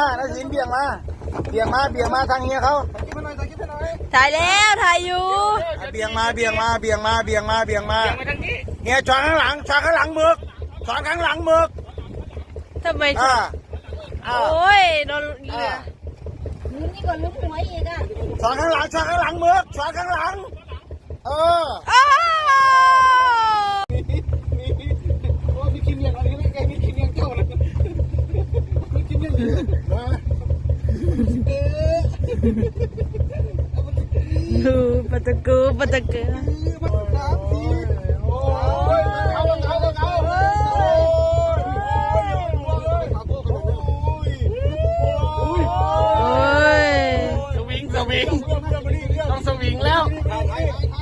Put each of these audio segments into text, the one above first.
มานาสินเบี่ยงมา เบี่ยงมาเบี่ยงมาทางเฮียเขาถ่ายแล้วถ่ายอยู่เบี่ยงมาเบี่ยงมาเบี่ยงมาเบี่ยงมาเบี่ยงมาเบี่ยงมาทางนี้เฮียช้อนข้างหลังช้อนข้างหลังมึกช้อนข้างหลังมึกทำไมอ่าโออ่า้ยโดนเหยื่อนี่ก็ลุกหัวอีกอะช้อนข้างหลังช้อนข้างหลังมึกช้อนข้างหลัง เออ อ้าวดูปะตะกูปะตะกูโอ้ยสวิงสวิง ต้องสวิงแล้ว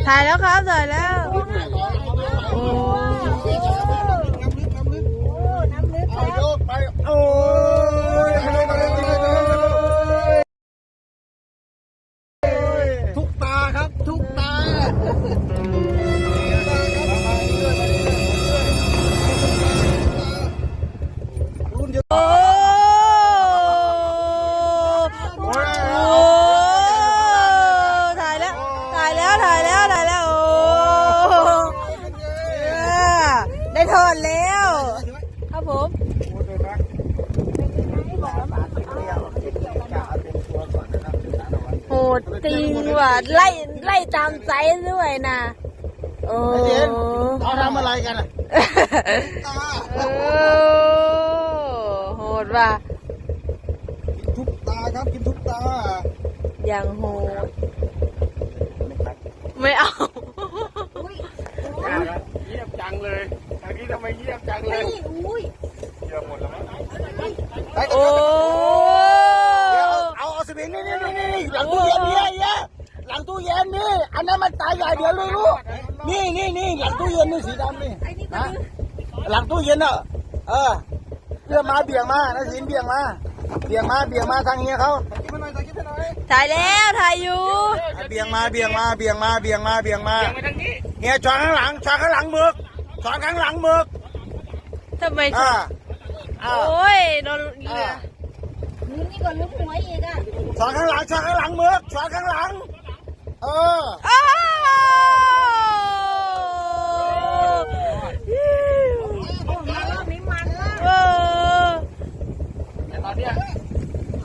ถ่ายแล้วครับ ถ่ายแล้ว ดจริงว่ะไล่ไล่ตามไซส์ด้วยนะโอ้เดี๋ยวเขาทำอะไรกันอะโอ้โหดว่ะทุกตาครับกินทุกตาอย่างโหด ไม่เอา เงียบจังเลยทางนี้ทำไมเงียบจังเลย นี่อุ้ย เงียบหมดแล้วมั้ง โอ้ เดี๋ยวเอาเอาสวิงนี่นี่นี่นี่หลังตู้เย็นเนี่ยเหี้ยหลังตู้เย็นนี่ อันนั้นมันตายใหญ่เดี๋ยวรู้รู้ นี่นี่นี่หลังตู้เย็นนี่สีดำนี่นะหลังตู้เย็นเนอะเออเพื่อมาเบี่ยงมานาสินเบี่ยงมาเบี่ยงมาเบี่ยงมาทางเฮียเขาถ่ายแล้วถ่ายอยู่เบี่ยงมาเบี่ยงมาเบี่ยงมาเบี่ยงมาเบี่ยงมาเบี่ยงมาทางนี้เฮียช้อนข้างหลังช้อนข้างหลังมึกช้อนข้างหลังมึกทำไมอ่าอ่าโอ้ยโดนเหยื่อนี่ก็ลุกหัวอีกอะช้อนข้างหลังช้อนข้างหลังมึกช้อนข้างหลัง เออ อ้าว ไม่มันละ เออ แต่ตอนเนี้ย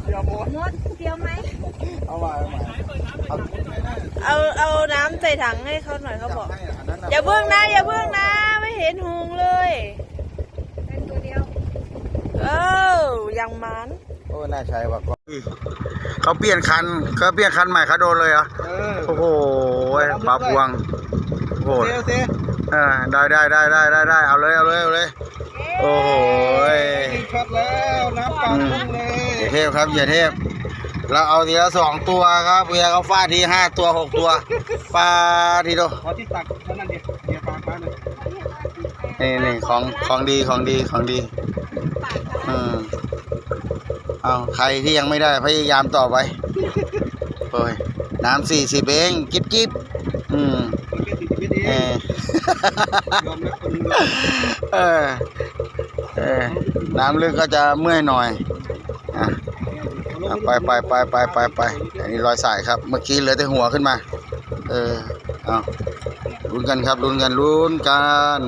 เดี๋ยวหมด มดเดียวไหม เอามาเอามาเอาเอาเอาน้ำใส่ถังให้เขาหน่อยเขาบอกให้อันนั้นน่ะอย่าเพิ่งนะ อย่าเพิ่งนะ ไม่เห็นหุงเลย เป็นตัวเดียว เออยังมันโอ้น่าใช่ว่ะเขาเปลี่ยนคันเขาเปลี่ยนคันใหม่เขาโดนเลยเหรอโอ้โหปลาพวงโอ้โหเออได้ได้ได้ได้ได้ได้เอาเลยเอาเลยเอาเลยโอ้โหช็อตแล้วน้ำปลาอืมอย่าเทพครับอย่าเทพ เราเอาทีละสองตัวครับเวียเขาฟาดทีห้าตัวหกตัวปลาทีโดขอที่ตักนั่นดิเดี๋ยวปลาปลาเลยนี่นี่ของของดีของดีของดีอืมเอาใครที่ยังไม่ได้พยายามต่อไปโอ้ยน้ำสี่สิบเองจิ๊บจิ๊บอืมเป็นติดชีวิตเอเองอยอมรับคนเออเออน้ำลึกก็จะเมื่อยหน่อยอะอะ ไปไปไปไปไปไปอันนี้รอยสายครับ เมื่อกี้เหลือแต่หัวขึ้นมา เออเอาลุ้นกันครับลุ้นกันลุ้นกัน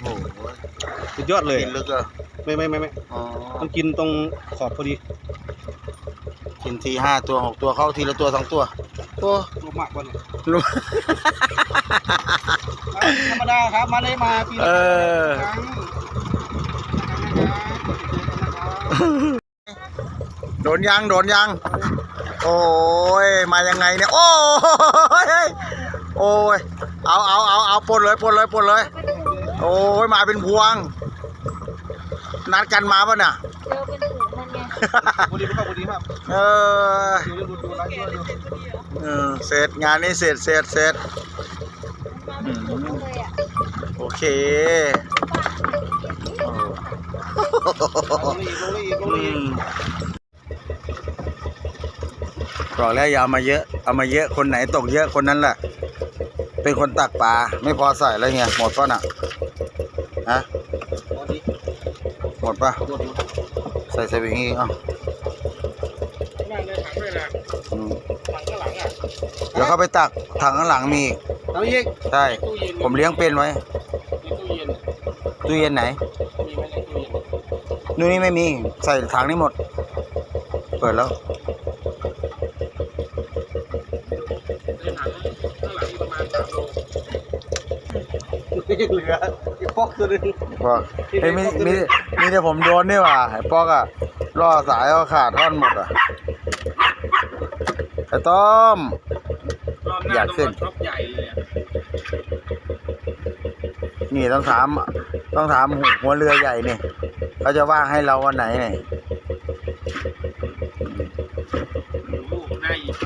โอ้โหสุดยอดเลยกินลึกเหรอไม่ไม่ไม่ไม่อ๋อมันกินตรงขอบพอดี กินทีห้าตัวหกตัวเข้าทีละตัวสองตัวโอ้ตัวมากกว่าเนี่ยรู้ธรรมดาครับมาได้มาปีเอละอครั้ง โด นยังโดนยัง โอ้ยมายังไงเนี่ยโอ้ยโอ้ยเอาเอาเอาเอาปลดเลยปลดเลยปลดเลย โอ้ยมาเป็นพวง นัดกันมาป่ะน่ะเจอเป็นถุงมันไงพอดีครับพอดีครับเออดูดูดูไลฟ์ด้วยดูเออเสร็จงานนี้เสร็จเสร็จเสร็จมันมาเป็นถุงเลยอะโอเคลงเลยอีกลงเลยอีกลงเลยอือีกม บอกแล้วอย่าเอามาเยอะ เอามาเยอะ คนไหนตกเยอะคนนั้นแหละ เป็นคนตักปลา ไม่พอใส่แล้วไงหมดป่ะน่ะ ฮะพอดีหมดป่ะหมดหมดใส่สวิงอีกเอ้าอืมถังข้างหลังอะเดี๋ยวเขาไปตักถังข้างหลังมีอีกเอาอีกใช่ ตู้เย็นผมเลี้ยงเป็นไว้ มีตู้เย็น ตู้เย็นไหน มีไหมในตู้เย็นนู่นนี่ไม่มี ใส่ถังนี้หมด เปิดแล้ว ในถังข้างหลังประมาณสามโลเหลืออีกฟอกตัวหนึงพอเฮ้ยมีมีมีแต่ผมโดนนี่หว่าไอ้ปอกอะล่อสายก็ขาดท่อนหมดอะไอ้ต้อม รอบหอน้ายากต้องขึ้นรถช็อปใหญ่เลยอะนี่ต้องถาม ต้องถามหัวเรือใหญ่นี่เขาจะว่างให้เราวันไหนเนี่ย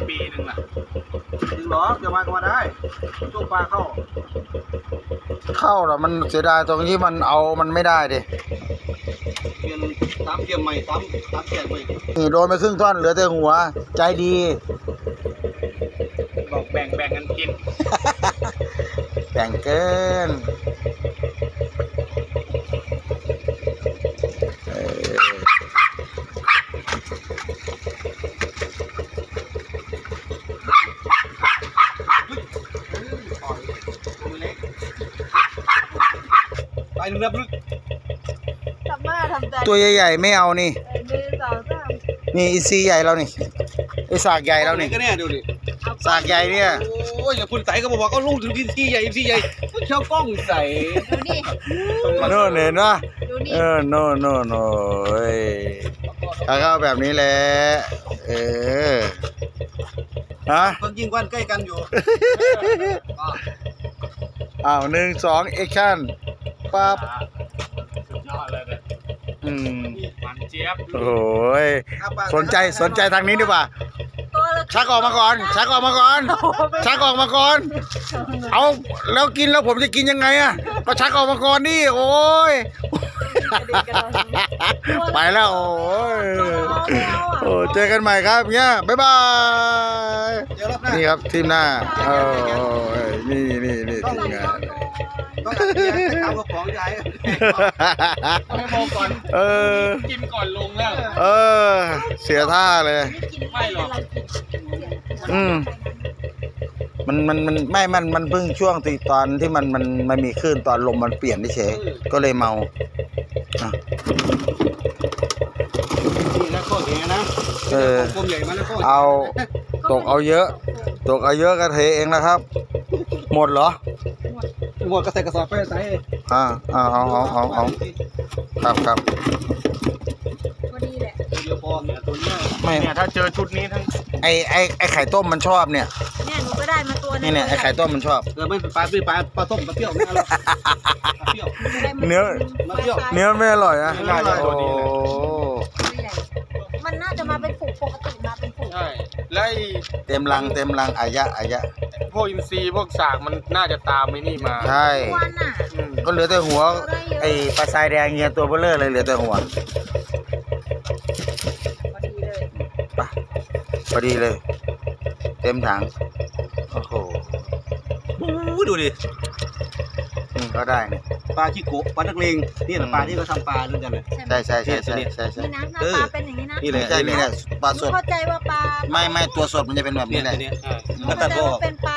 ปีหนึ่งล่ะถึงหรอจะมาก็มาได้ช่วงปลาเข้าเข้าแล้วมันเสียดายตรงที่มันเอามันไม่ได้ดิเปลี่ยนตามเกียมใหม่ตามตามแจกใหม่นี่โดนไปครึ่งท่อนเหลือแต่หัว ใจดี บอกแบ่งแบ่งกันกิน แบ่งเกิน ไปหนึ่งนับลึกทำมาทำใจตัวใหญ่ๆไม่เอานี่ เออมือสองสามนี่อีซีใหญ่เรานี่ไอสากใหญ่เรานี่ก็แน่ดูดิสากใหญ่เนี่ยโอ้ยอย่าคุณใส่ก็บอกว่าก็ลูกถึงที่ที่ใหญ่ที่ใหญ่เช่ากล้องใส่ดูนี่โน่นเห็นปะดูนี่เออโน่นโน่นโน่นเอ้ยถ้าเข้าแบบนี้แหละเออฮะเพิ่งยิงวันใกล้กันอยู่ อ้าวหนึ่งสองแอคชั่น ปั๊บสุดยอดเลยเนี่ยอืมมันเจี๊ยบโอ้ยสนใจสนใจทางนี้ดีกว่าตัวละชักออกมาก่อนชักออกมาก่อนชักออกมาก่อน เอาแล้วกินแล้วผมจะกินยังไงอะก็ชักออกมาก่อนดิโอ้ยไปแล้วโอ้ยโอ้เจอกันใหม่ครับเนี่ยบ๊ายบายเดี๋ยวรอบหน้านี่ครับทีมหน้าโอ้ยนี่นี่นี่ทีมงาน ต้องการเบียร์ตามกระป๋องใหญ่ไม่มองก่อนเออ กินก่อนลงแล้ว เออ เสียท่าเลย ไม่หรอกอืม มันมันมันไม่มันมันเพิ่งช่วงที่ตอนที่มันมันมันมีคลื่นตอนลมมันเปลี่ยนเฉยๆก็เลยเมาอะนี่นะข้อแหนะเออ กลมใหญ่มาแล้วข้อเอาตกเอาเยอะ ตกเอาเยอะก็เทเองนะครับ หมดเหรอ หมด ก็ใส่กระสอบไปใส่อ่าเอาเอาเอาเอาเอาครับครับพอดีแหละเดี๋ยวพอเนี่ยตัวเนี้ยไม่เนี่ยถ้าเจอชุดนี้ทั้งไอไอไอไข่ต้มมันชอบเนี่ยเนี่ยหนูก็ได้มาตัวนึนี่งเนี่ยไอไข่ต้มมันชอบ เออไม่ปลาปลาปลาต้มปลาเปรี้ยวไม่เอาหรอกปลาเปรี้ยว เนื้อ มาเปรี้ยว เนื้อไม่อร่อยนะไม่อร่อย โอ้มันน่าจะมาเป็นฝูงปกติมาเป็นฝูงใช่แล้วไอ้เต็มรังเต็มรังอายะอายะ พวกอินทรีย์พวกสากมันน่าจะตามไอ้นี่มาใช่วันอะอืมก็เหลือแต่หัว ไอปลาทรายแดงเงี้ยตัวเบลเลอร์เลยเหลือแต่หัวพอดีเลยไปพอดีเลย เต็มถัง โอ้โหอู้ดูดิอืมก็ได้นี่ ปลาขี้โกะปลานักเลงนี่แหละปลาที่เขาทำปลาด้วยกันเลยใช่ใช่ใช่ใช่ใช่ใช่นี่นะหน้าตาเป็นอย่างนี้นะนี่แหละใช่นี่แหละปลาสดเข้าใจว่าปลาไม่ไม่ตัวสดมันจะเป็นแบบเนี่นี้ยแหละตัวเนี้ยใช่มันตัดเข้าใจออว่ากเป็นปลา